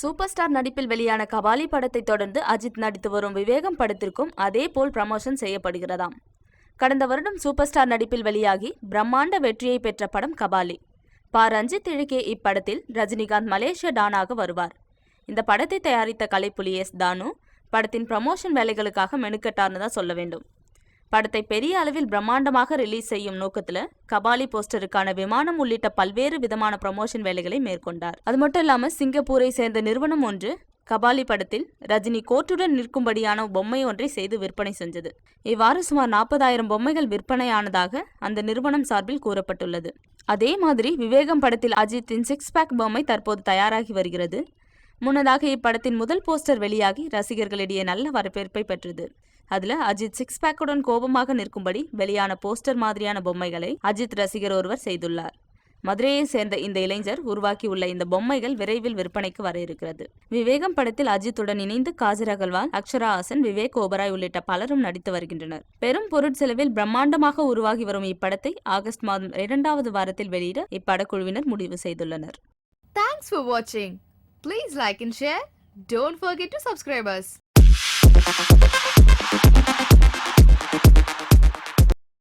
Super star நடிப்பில் வெளியான கபாலி படத்தை தொடர்ந்து அஜித் நடித்து வரும் விவேகம் படத்திற்கும் அதே போல் ப்ரமோஷன் செய்யப்படுகிறதாம். கடந்த வருடம் சூப்பர் ஸ்டார் நடிப்பில் வெளியாகி பிரம்மாண்ட வெற்றியை பெற்ற படம் கபாலி. பா. ரஞ்சித் இழுக்கிய இப்படத்தில் ரஜினிகாந்த் மலேசிய டானாக வருவார். இந்த படத்தை தயாரித்த கலைப்புலி எஸ். தானு படத்தின் ப்ரமோஷன் வேலைகளுக்காக மெனுக்கட்டார்னு தான் சொல்ல வேண்டும். படத்தை பெரிய அளவில் பிரம்மாண்டமாக ரிலீஸ் செய்யும் நோக்கத்துல கபாலி போஸ்டருக்கான விமானம் உள்ளிட்ட பல்வேறு விதமான ப்ரமோஷன் வேலைகளை மேற்கொண்டார். அது மட்டும் இல்லாம சிங்கப்பூரை சேர்ந்த நிறுவனம் ஒன்று கபாலி படத்தில் ரஜினி கோட்டுடன் நிற்கும்படியான பொம்மை ஒன்றை செய்து விற்பனை செஞ்சது. இவ்வாறு சுமார் நாற்பதாயிரம் பொம்மைகள் விற்பனையானதாக அந்த நிறுவனம் சார்பில் கூறப்பட்டுள்ளது. அதே மாதிரி விவேகம் படத்தில் அஜித்தின் சிக்ஸ் பேக் பொம்மை தற்போது தயாராகி வருகிறது. முன்னதாக இப்படத்தின் முதல் போஸ்டர் வெளியாகி ரசிகர்களிடையே நல்ல வரவேற்பை பெற்றது. அதுல அஜித் சிக்ஸ் பேக்குடன் கோபமாக நிற்கும்படி வெளியான போஸ்டர் மாதிரியான பொம்மைகளை அஜித் ரசிகர் ஒருவர் செய்துள்ளார். மதுரையை சேர்ந்த இந்த இளைஞர் உருவாக்கியுள்ள இந்த பொம்மைகள் விரைவில் விற்பனைக்கு வர இருக்கிறது. விவேகம் படத்தில் அஜித்துடன் இணைந்து காஜர் அகர்வால் அக்ஷரா ஹாசன் விவேக் ஓபராய் உள்ளிட்ட பலரும் நடித்து வருகின்றனர். பெரும் பொருட்செலவில் பிரம்மாண்டமாக உருவாகி வரும் இப்படத்தை ஆகஸ்ட் மாதம் இரண்டாவது வாரத்தில் வெளியிட இப்படக்குழுவினர் முடிவு செய்துள்ளனர். தேங்க்ஸ் ஃபார் வாட்சிங் please like and share don't forget to subscribers.